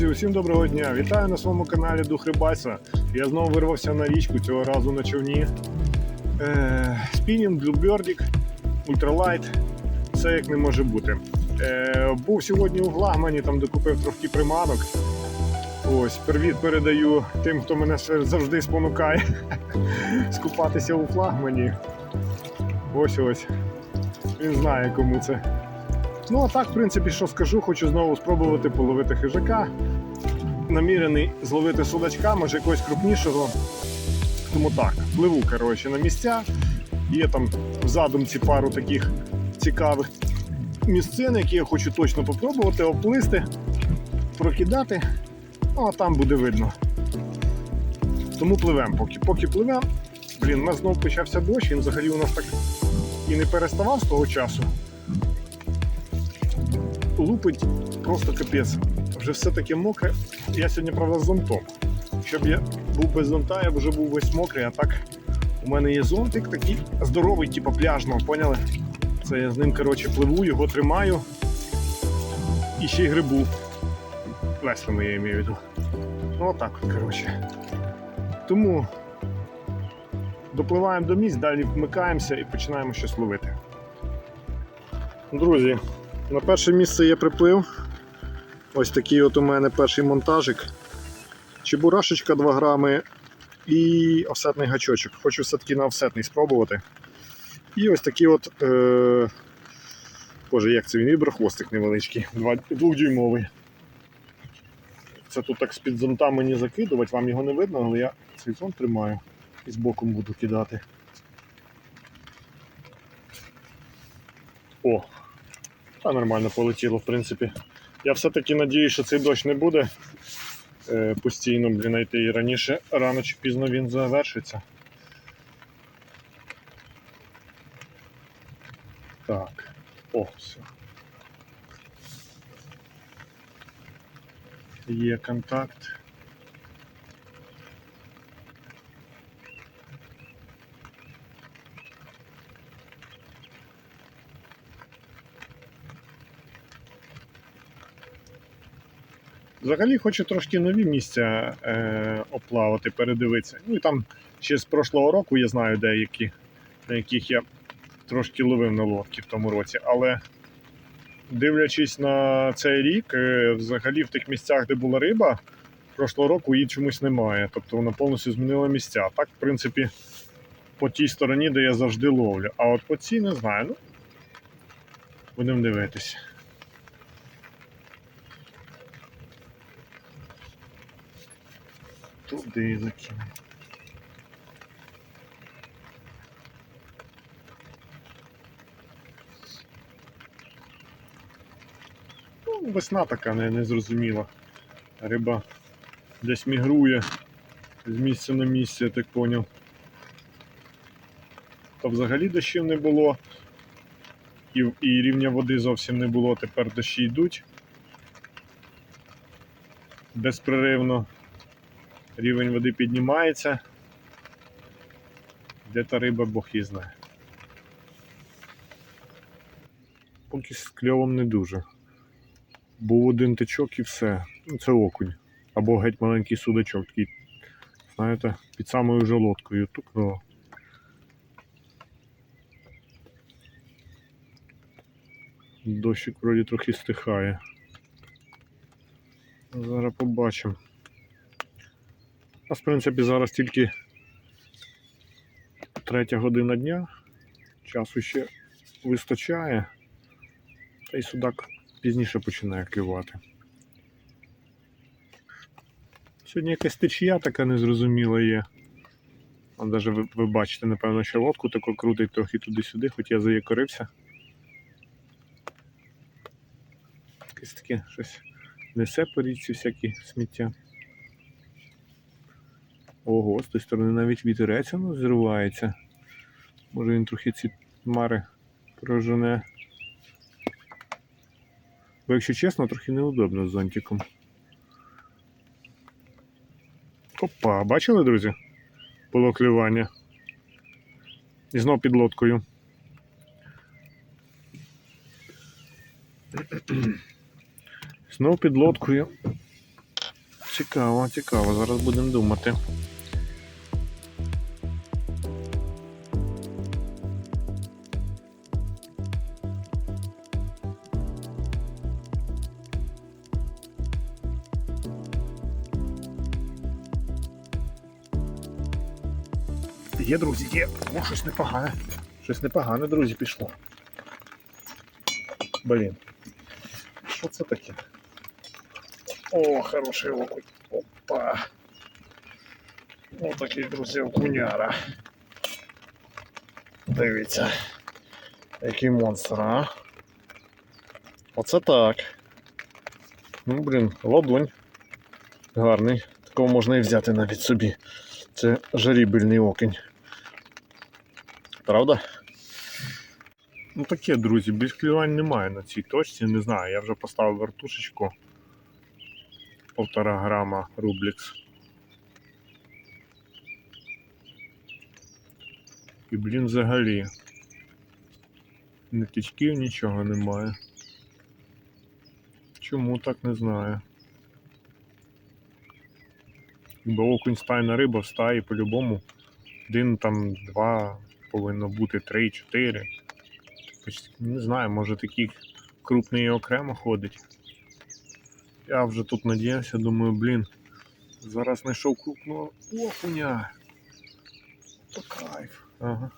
Друзі, усім доброго дня! Вітаю на своєму каналі Дух Рибальства. Я знову вирвався на річку цього разу на човні. Е, спінінг, блюбердік, ультралайт. Все як не може бути. Е, був сьогодні у Глагмані, там докупив трохи приманок. Ось, привіт передаю тим, хто мене завжди спонукає скупатися у флагмані. Ось ось. Він знає, кому це. Ну, а так, в принципі, що скажу, хочу знову спробувати половити хижака. Намірений зловити судачка, може якогось крупнішого. Тому так, пливу коротше, на місця. Є там в задумці пару таких цікавих місцин, які я хочу точно попробувати, оплисти, прокидати. Ну, а там буде видно. Тому пливемо поки. Поки пливемо. Блін, у нас знову почався дощ, він взагалі у нас так і не переставав з того часу лупить просто капець. Вже все таке мокре. Я сьогодні, правда, з зонтом. Щоб я був без зонта, я б вже був весь мокрий, а так у мене є зонтик такий здоровий, типу пляжного, поняли? Це я з ним коротше, пливу, його тримаю і ще й грибу. Веслами я маю в виду. Ну отак от, коротше. Тому допливаємо до місць, далі вмикаємося і починаємо щось ловити. Друзі, на перше місце я приплив. Ось такий от у мене перший монтажик. Чебурашечка 2 грами і офсетний гачочок. Хочу все-таки на офсетний спробувати. І ось такий от. Е... Боже, як це він віброхвостик невеличкий, двохдюймовий. Це тут так з-під зонта мені закидувати, вам його не видно, але я цей зонт тримаю і з боком буду кидати. О, та нормально полетіло, в принципі. Я все-таки надіюсь, що цей дощ не буде е, постійно, блін, йти і раніше, рано чи пізно він завершиться. Так, о, все. Є контакт. Взагалі хочу трошки нові місця е, оплавати, передивитися. Ну і там ще з прошлого року я знаю деякі, на яких я трошки ловив на лодки в тому році. Але дивлячись на цей рік, е, взагалі в тих місцях, де була риба, прошлого року її чомусь немає. Тобто вона повністю змінила місця. Так, в принципі, по тій стороні, де я завжди ловлю. А от по цій не знаю. Ну, будемо дивитися. Туди закину. Ну, весна така не, незрозуміла. Риба десь мігрує з місця на місце, я так поняв. То взагалі дощів не було. І, і рівня води зовсім не було, тепер дощі йдуть безпреривно рівень води піднімається. Де та риба Бог її знає. Поки з кльовом не дуже. Був один тичок і все. Ну, це окунь. Або геть маленький судачок, такий, знаєте, під самою вже лодкою тукнуло. Дощик вроді трохи стихає. Зараз побачимо. Нас, в принципі, зараз тільки третя година дня. Часу ще вистачає. Та й судак пізніше починає клювати. Сьогодні якась течія така незрозуміла є. Вон даже ви, ви бачите, напевно, що лодку таку крутить трохи туди-сюди, хоч я заякорився. Якесь таке щось несе по річці всякі сміття. Ого, з тої сторони навіть вітерець воно зривається. Може він трохи ці мари прожене. Бо якщо чесно, трохи неудобно з зонтиком. Опа, бачили, друзі? Було клювання. І знов під лодкою. Знов під лодкою. Цікаво, цікаво. Зараз будемо думати. Є, друзі, є. О, щось непогане. Щось непогане, друзі, пішло. Блін. Що це таке? О, хороший окунь. Опа. Ось такий, друзі, окуняра. Дивіться. Який монстр, а? Оце так. Ну, блін, ладонь. Гарний. Такого можна і взяти навіть собі. Це жарібельний окунь. Правда? Ну таке, друзі, більш клювань немає на цій точці, не знаю. Я вже поставив вертушечку. Полтора грама рублікс. І, блін, взагалі. Нитичків нічого немає. Чому так не знаю. Бо окунь стайна риба в стаї по-любому. Один там, два, повинно бути три, чотири. Не знаю, може такий крупний і окремо ходить. Я вже тут надіявся, думаю, блін, зараз знайшов крупного окуня. То кайф. Ага.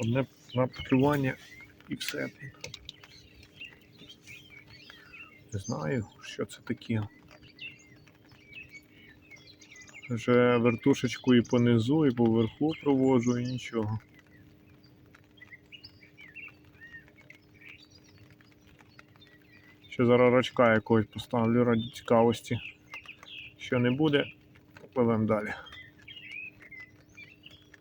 Одне на поклювання і все. Не знаю, що це таке. Вже вертушечку і понизу, і поверху проводжу, і нічого. Ще зараз рачка якогось поставлю раді цікавості. Що не буде, попливемо далі.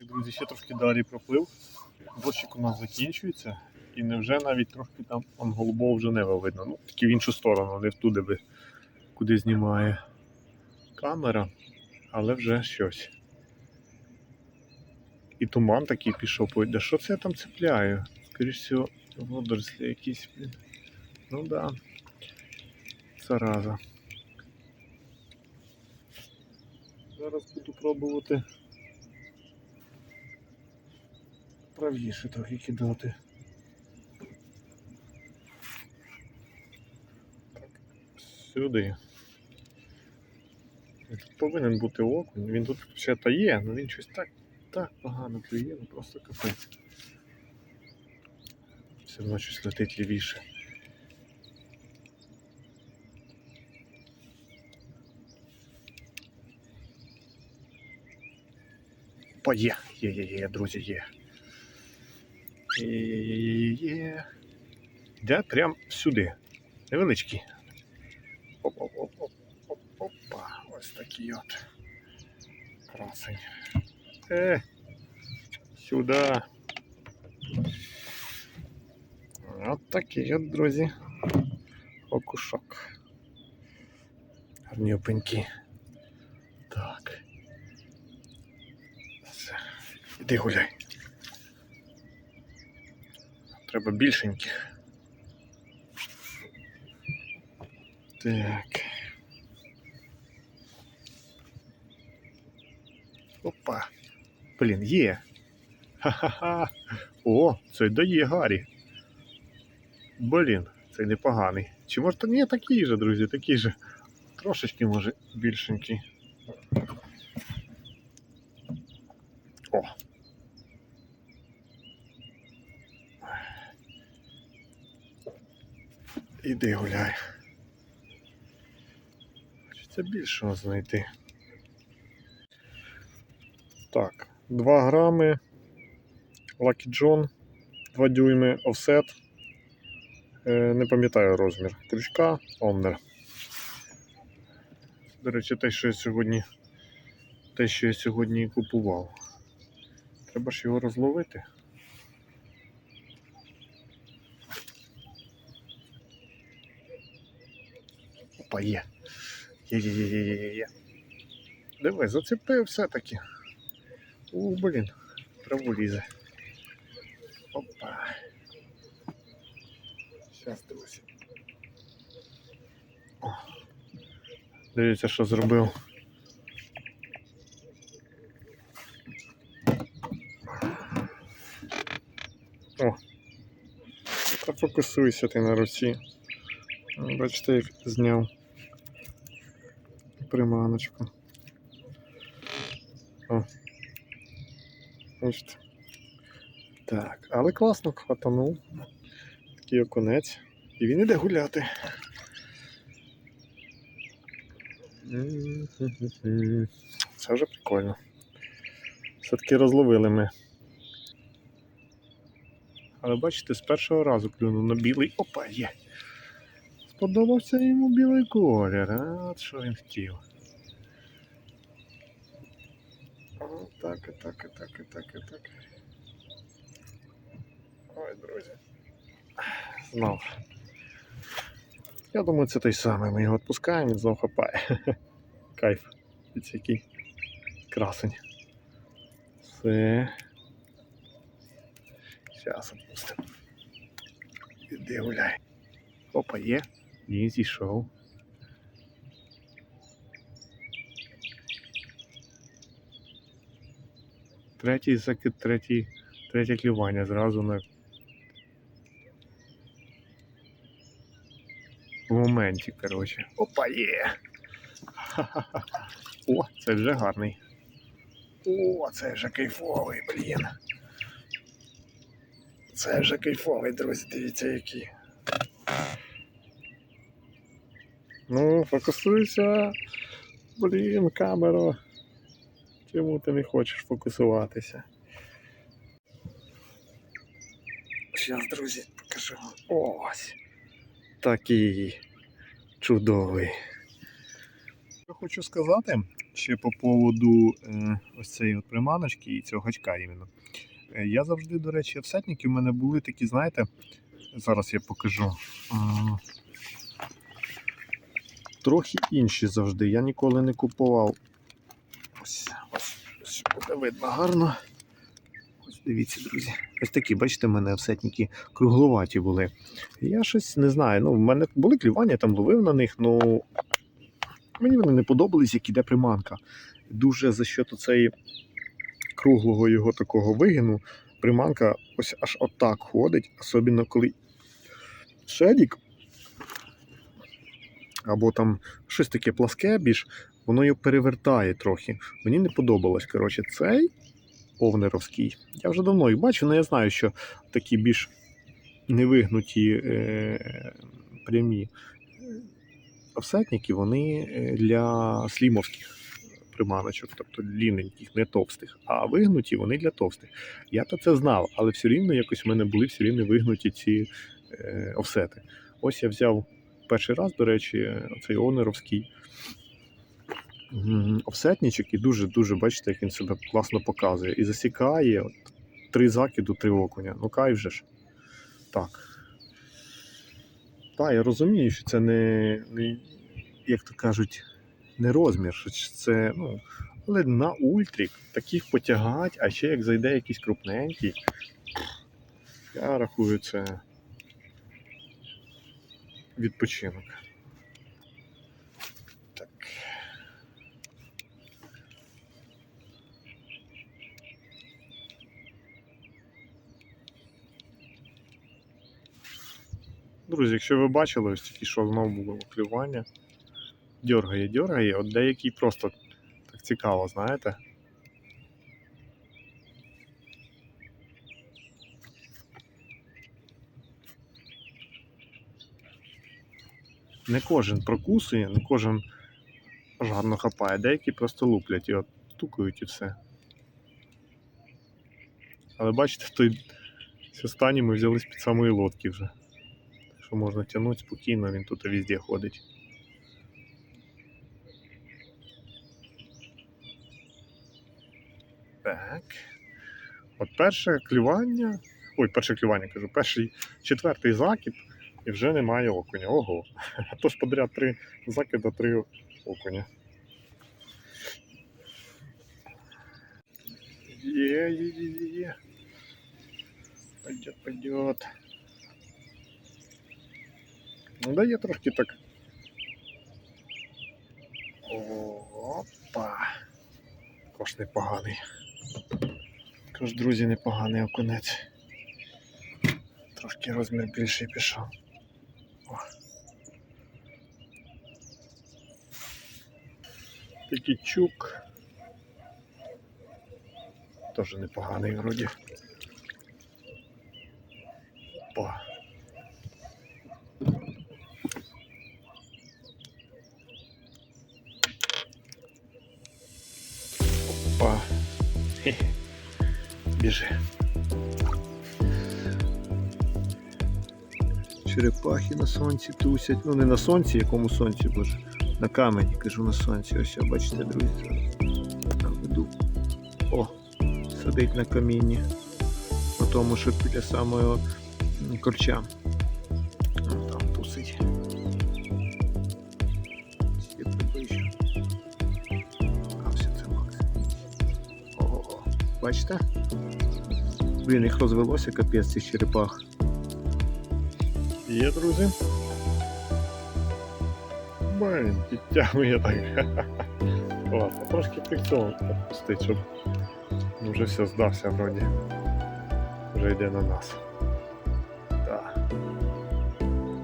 Друзі, ще трошки далі проплив. Дощик у нас закінчується. І невже навіть трошки там голубого вже неба видно. Ну, тільки в іншу сторону, не втуди би, куди знімає камера, але вже щось. І туман такий пішов. Да що це я там цепляю? Скоріше всього, водорослі якісь. блін. Ну да. Зараза. Зараз буду пробувати правіше трохи кидати. Сюди. Тут повинен бути окунь. Він тут ще та є, але він щось так, так погано клює, ну просто капець. Все одно щось летить лівіше. Опа, є, є, є, є, друзі, є. Є, є, є, є, є. Йде прям сюди. Невеличкий. Оп-оп-оп-оп-опа. Ось такий от. Красень. Е, сюди. От такий от, друзі. Окушок. Гарні опеньки. Так. Іди гуляй. Треба більшеньких. Так. Опа. Блін, є. Ха-ха-ха. О, це дає Гаррі. Блін, це непоганий. Чи може, ні, такий же, друзі, такий же. Трошечки, може, більшенький. О. Іди гуляй. Хочеться більшого знайти. Так, 2 грами. Lucky John, 2 дюйми офсет. Е, Не пам'ятаю розмір. Крючка, Омнер. До речі, те, що я сьогодні, те, що я сьогодні купував. Треба ж його розловити. Опа, є. Є, є, є, є, є, є. Диви, зацепив все-таки. У, блін, траву лізе. Опа. Зараз. О. Дивіться, що зробив. О. Та фокусуйся ти на руці. Бачите, як зняв приманочку. О. Бачите. Так, але класно хватанув. Такий окунець. І він іде гуляти. Це вже прикольно. Все-таки розловили ми. Але бачите, з першого разу клюнув на білий. Опа, є. Сподобався йому білий колір, а от що він хотів. О, Так, і так, і так, і так, і так. Ой, друзі. Знов. Я думаю, це той самий. Ми його відпускаємо, він знов хапає. Кайф. Дивіться, який красень. Все. Зараз відпустимо. Іди гуляй. Опа, є. Ні, зійшов. Третій закид, третій, третє клювання зразу на в моменті, коротше. Опа, є! Ха-ха-ха. О, це вже гарний. О, це вже кайфовий, блін. Це вже кайфовий, друзі, дивіться який. Ну, фокусуйся. Блін, камера. Чому ти не хочеш фокусуватися? Зараз, друзі, покажу. Ось. Такий чудовий. Що хочу сказати ще по поводу е, ось цієї от приманочки і цього гачка іменно. Е, Я завжди, до речі, офсетники в мене були такі, знаєте, зараз я покажу. Трохи інші завжди. Я ніколи не купував. Ось, ось, ось буде видно гарно. Ось дивіться, друзі. Ось такі, бачите, в мене офсетники кругловаті були. Я щось не знаю. Ну, в мене були клювання, я там ловив на них, ну мені вони не подобались, як іде приманка. Дуже за що цієї круглого його такого вигину, приманка ось аж отак ходить, особливо коли шедік, або там щось таке пласке більш, воно його перевертає трохи. Мені не подобалось. Коротше, цей овнеровський. Я вже давно їх бачу, але я знаю, що такі більш невигнуті е, прямі офсетники, вони е, для слімовських приманочок, тобто ліненьких, не товстих, а вигнуті вони для товстих. Я то це знав, але все рівно якось в мене були все рівно вигнуті ці е, офсети. Ось я взяв перший раз, до речі, цей онеровський м, офсетничок, і дуже-дуже бачите, як він себе класно показує. І засікає от, три закиду, три окуня. Ну кайф же ж. Так. Так, я розумію, що це не, не як то кажуть, не розмір, що це, ну, але на ультрік таких потягать, а ще як зайде якийсь крупненький, я рахую це відпочинок. Так. Друзі, якщо ви бачили, ось тільки що знову було клювання. Дьоргає, дьоргає, от деякий просто так цікаво, знаєте. Не кожен прокусує, не кожен аж гарно хапає, деякі просто луплять і от стукають і все. Але бачите, той з останній ми взяли з-під самої лодки вже. Так що можна тягнути спокійно, він тут і везде ходить. Так. От перше клювання. Ой, перше клювання кажу, перший четвертий закид і вже немає окуня. Ого. А то ж подряд три закида, три окуня. Є, є, є, є. Пойдет, пойдет. Ну, дає трошки так Опа. Також непоганий. Також, друзі, непоганий окунець. Трошки розмір більший пішов. Такий чук. Теж непоганий вроді. Опа. Опа. Хе-хе. Біжи. Черепахи на сонці тусять. Ну не на сонці, якому сонці, боже. На камені, кажу на сонці. Ось, бачите, друзі. Там веду. О, сидить на камінні. На тому, що біля самого корча. Там тусить. Бачите? Блін, їх розвелося капець цих черепах. Є, друзі. Блін, підтягує так. Класно, трошки прицьом пустить, щоб ну, вже все здався вроді. Вже йде на нас. Так.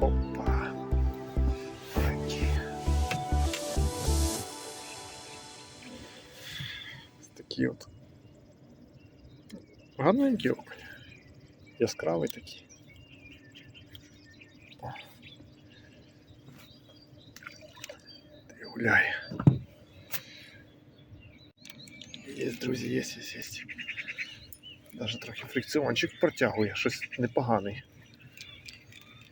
Опа. Такі. Такі от. Гарненький окунь. Яскравий такий. О. Ти гуляй. Є, друзі, є, є, є. Даже трохи фрикціончик протягує, щось непоганий.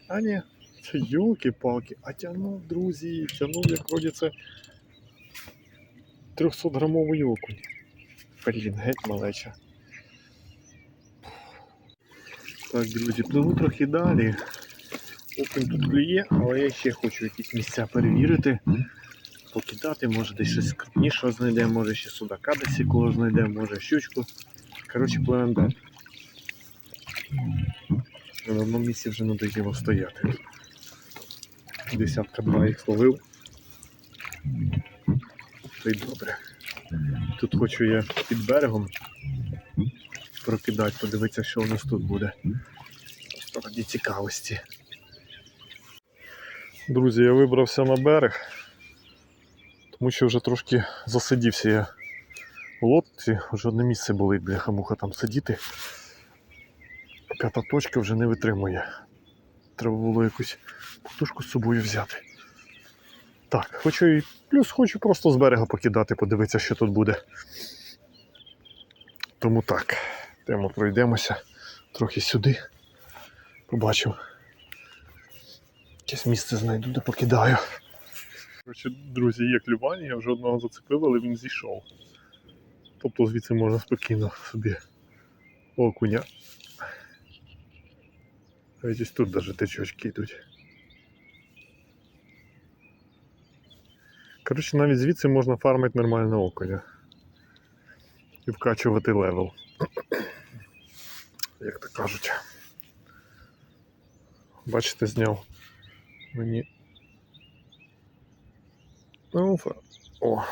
А ні, це юлки-палки, а тягнув, друзі, тягнув, як це 300 грамовий окунь. Блін, геть малеча. Так, друзі, пливу трохи далі. Окунь тут клює, але я ще хочу якісь місця перевірити, покидати, може десь щось крупнішого знайдемо, може ще судака десь якого знайдемо, може щучку. Коротше, пливемо далі. На одному місці вже надоїло стояти. Десятка два їх словив. То й добре. Тут хочу я під берегом прокидати, подивитися, що у нас тут буде. Раді цікавості. Друзі, я вибрався на берег, тому що вже трошки засидівся я в лодці, вже одне місце болить, бляха-муха там сидіти. П'ята точка вже не витримує. Треба було якусь потужку з собою взяти. Так, хочу і плюс хочу просто з берега покидати, подивитися, що тут буде. Тому так, йдемо пройдемося трохи сюди. Побачив. Якесь місце знайду, де покидаю. Коротше, друзі, є клювання, я вже одного зацепив, але він зійшов. Тобто звідси можна спокійно собі окуня. Навіть ось тут навіть течочки йдуть. Коротше, навіть звідси можна фармити нормально окуня. І вкачувати левел. Як то кажуть. Бачите, зняв мені. Ну, фа- о.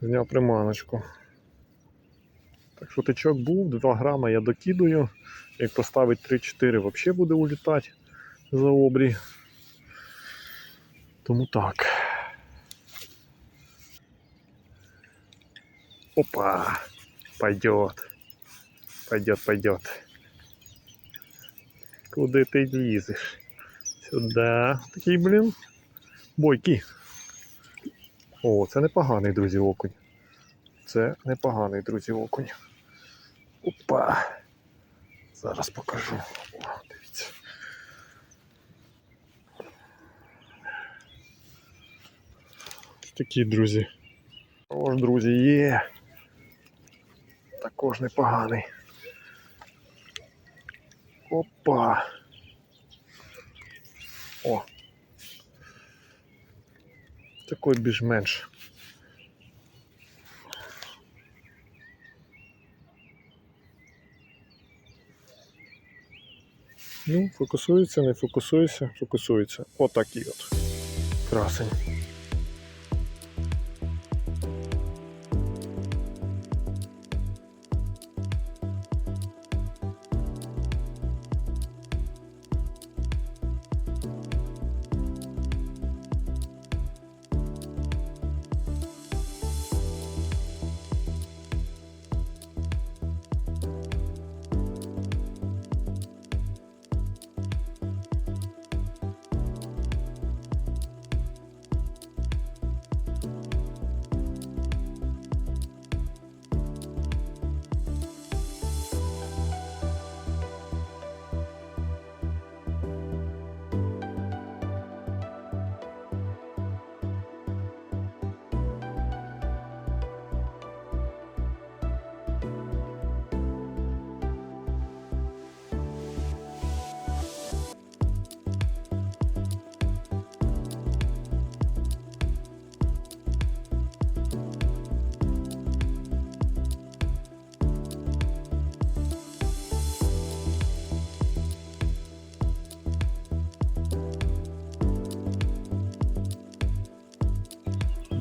Зняв приманочку. Так що тичок був, 2 грама я докидую. Як поставить 3-4, взагалі буде улітати за обрій. Тому так. Опа! Пойдет. Пойдет, пойдет. Куди ти лізеш? Сюди. Такий, блін. Бойкий. О, це непоганий, друзі, окунь. Це непоганий, друзі, окунь. Опа. Зараз покажу. О, дивіться. Такі, друзі. О, друзі, є. Також непоганий. Опа. О. Такий більш-менш. Ну, фокусується, не фокусується, фокусується. Отакий от. Красень.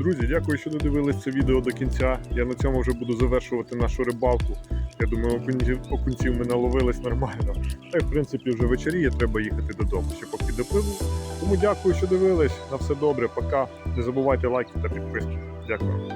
Друзі, дякую, що додивились це відео до кінця. Я на цьому вже буду завершувати нашу рибалку. Я думаю, окунців, ми наловились нормально. Та й в принципі вже вечеріє, треба їхати додому, ще поки допливу. Тому дякую, що дивились. На все добре, пока. Не забувайте лайки та підписки. Дякую.